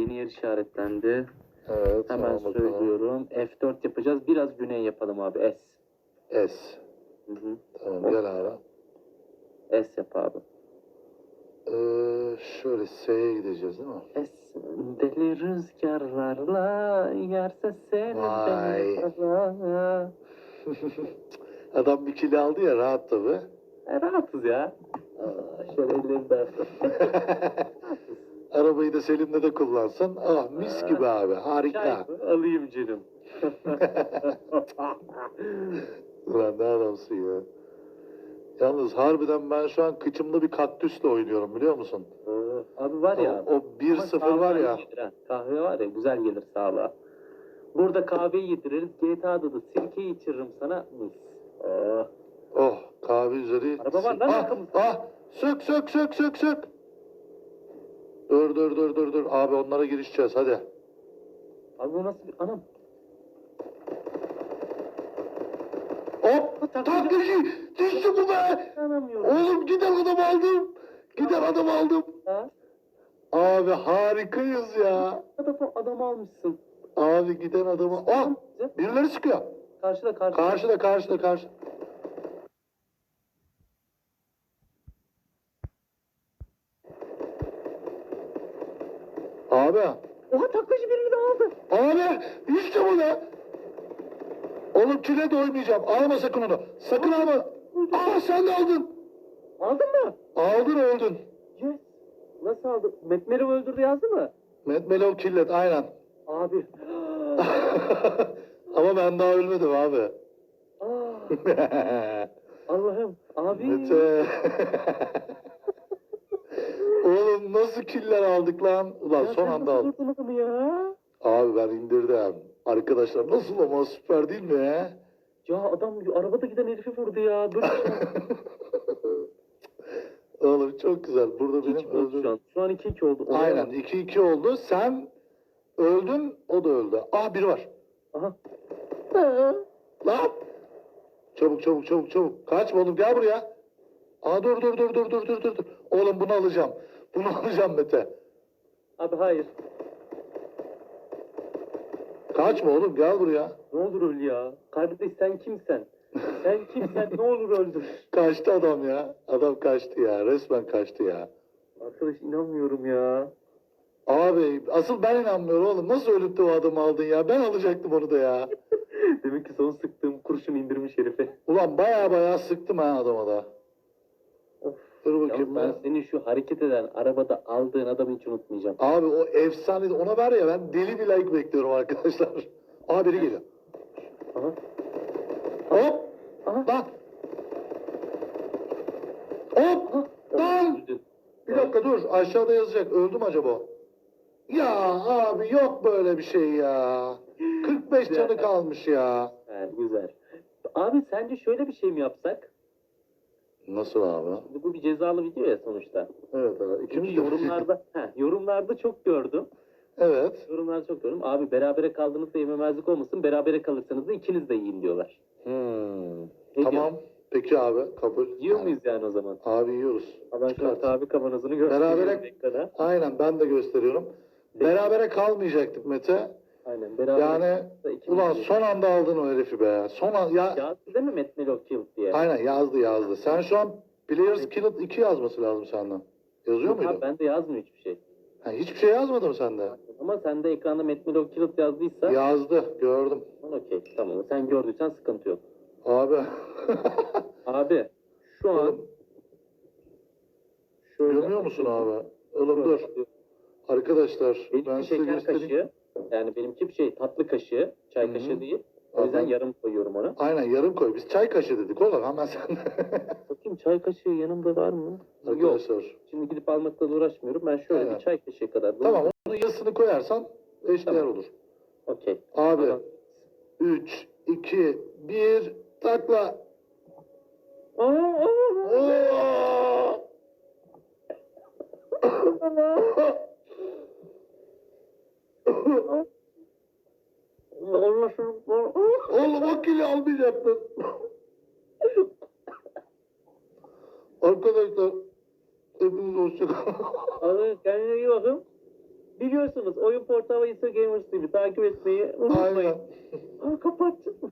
Yeni yer işaretlendi. Evet. Hemen tamam bakalım. söylüyorum. F4 yapacağız. Biraz güney yapalım abi. S. S. Hı hı. Tamam gel abi. S yap abi. Ee, şöyle S'ye gideceğiz değil mi? S. Deli rüzgarlarla yerse seni Vay. Adam bir kilo aldı ya rahat tabi. E, rahatız ya. Aa, şöyle elleri de Arabayı da Selim'de de kullansan. Ah mis gibi abi harika. Alayım canım. Ulan ne adamsın ya. Yalnız harbiden ben şu an kıçımda bir kaktüsle oynuyorum biliyor musun? Ee, abi var ya. O, o 1-0 var ya. Kahve gelir ha. Kahve var ya güzel gelir sağlığa. Burada kahveyi yediririz. GTA'da da sirkeyi içiririm sana. Mis. Oh. Oh kahve üzeri. Araba var lan ah, arkamızda. ah, sök sök sök sök sök. Dur dur dur dur dur. Abi onlara girişeceğiz hadi. Abi bu nasıl bir anam? Hop taklacı düştü bu be. İnanamıyorum. Oğlum giden adam aldım. Giden adam aldım. Ha? Abi harikayız ya. Adamı, adamı almışsın. Abi giden adamı. Güzel. birileri çıkıyor. Karşıda karşıda. Karşıda karşıda karşı. Abi. Oha taklacı birini de aldı. Abi işte bu be. Oğlum kile doymayacağım. Alma sakın onu. Sakın alma. Aa sen de aldın. Aldın mı? Aldın öldün. Yes. Nasıl aldı? Metmer'i öldürdü yazdı mı? Met Melov killet aynen. Abi. Ama ben daha ölmedim abi. Aa, Allah'ım. Abi. Mete. Oğlum nasıl killer aldık lan? Ulan son anda aldım. ya? Abi ben indirdim. Arkadaşlar nasıl ama süper değil mi? he? Ya adam arabada giden herifi vurdu ya. Böyle bir şey Oğlum çok güzel. Burada benim Hiç oldu şu an. Şu an 2-2 oldu. Olaya Aynen bak. 2-2 oldu. Sen öldün o da öldü. Ah biri var. Aha. Lan! Çabuk çabuk çabuk çabuk. Kaçma oğlum gel buraya. Aa dur dur dur dur dur dur dur. dur. Oğlum bunu alacağım. Bunu alacağım Mete. Abi hayır. Kaçma oğlum gel buraya. Ne olur öl ya. Kardeş sen kimsen? Sen kimsen ne olur öldür. Kaçtı adam ya. Adam kaçtı ya. Resmen kaçtı ya. Arkadaş inanmıyorum ya. Abi asıl ben inanmıyorum oğlum. Nasıl ölüp de o adamı aldın ya? Ben alacaktım onu da ya. Demek ki son sıktığım kurşun indirmiş herife. Ulan baya baya sıktım ha adama da. Dur bakayım ben ben. senin şu hareket eden arabada aldığın adamı hiç unutmayacağım. Abi o efsane. Ona var ya ben deli bir like bekliyorum arkadaşlar. Aa biri geliyor. Aha. Hop. Aha. Lan. Hop. Aha. Lan. Bir dakika dur. Aşağıda yazacak. Öldü mü acaba? o? Ya abi yok böyle bir şey ya. 45 canı kalmış ya. Güzel. Abi sence şöyle bir şey mi yapsak? Nasıl abi? Bu bir cezalı video ya sonuçta. Evet abi. Çünkü İkimiz de yorumlarda, he, yorumlarda çok gördüm. evet. Yorumlarda çok gördüm. Abi berabere kaldığınızda yememezlik olmasın. Berabere kalırsanız da ikiniz de yiyin diyorlar. Hmm. Ne Tamam. Peki abi kabul. Yiyor Yani, muyuz yani o zaman? Abi yiyoruz. Ben şu Çıkart. tabi kavanozunu gösteriyorum Berabere- ekrana. Aynen ben de gösteriyorum. Berabere kalmayacaktık Mete. Aynen berabere Yani ulan son anda aldın o herifi be. Son an ya Yazdı değil mi Metin Love Killed diye? aynen yazdı yazdı. Sen şu an Players Killed 2 yazması lazım senden. Yazıyor Yok muydu? abi bende yazmıyor hiçbir şey. Ha, hiçbir şey yazmadı mı sende? Ama sende ekranda Metin Love Killed yazdıysa Yazdı gördüm. Okey tamam. Sen gördüysen sıkıntı yok. Abi. Abi şu an şöyle görmüyor musun abi? Oğlum dur. Arkadaşlar ben Benimki size göstereyim. kaşığı. Yani benimki bir şey tatlı kaşığı. Çay Hı hı. kaşığı değil. O yüzden Abi. yarım koyuyorum ona. Aynen yarım koy. Biz çay kaşığı dedik oğlum hemen sen. Bakayım çay kaşığı yanımda var mı? Yok. Arkadaşlar. Şimdi gidip almakla da uğraşmıyorum. Ben şöyle Aynen. bir çay kaşığı kadar. Tamam onun yarısını koyarsan eşdeğer Tamam. olur. Okey. Abi Tamam. 3, 2, 1 takla. Aa, aa, Oo! Allah şunu- Oğlum o kili almayacaktın. Arkadaşlar hepiniz hoşçakalın. Abi kendine iyi bakın. Biliyorsunuz oyun portalı Gamers TV takip etmeyi unutmayın. Aynen. Aa.